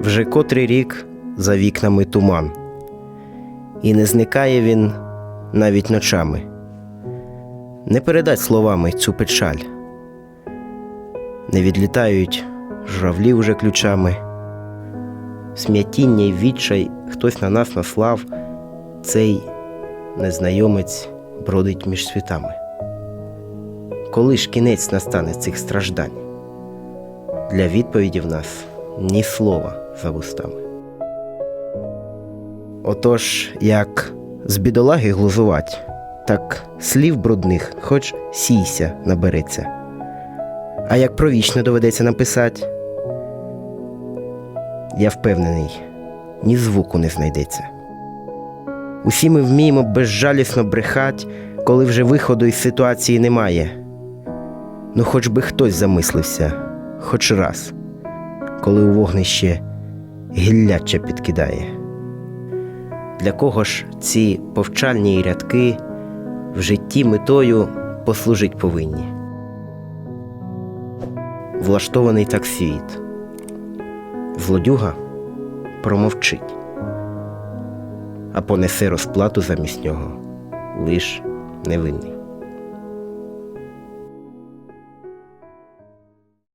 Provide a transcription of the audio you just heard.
Вже котрий рік за вікнами туман, і не зникає він навіть ночами. Не передать словами цю печаль, не відлітають журавлі уже ключами. Смятіння й відчай хтось на нас наслав, цей незнайомець бродить між світами. Коли ж кінець настане цих страждань? Для відповіді в нас ні слова за вустами. Отож, як з бідолаги глузувать, так слів брудних хоч сійся набереться. А як про вічне доведеться написать, я впевнений, ні звуку не знайдеться. Усі ми вміємо безжалісно брехать, коли вже виходу із ситуації немає. Ну, хоч би хтось замислився, хоч раз, коли у вогнище гілляча підкидає. Для кого ж ці повчальні рядки в житті метою послужить повинні? Влаштований так світ. Злодюга промовчить, а понесе розплату замість нього лиш невинний.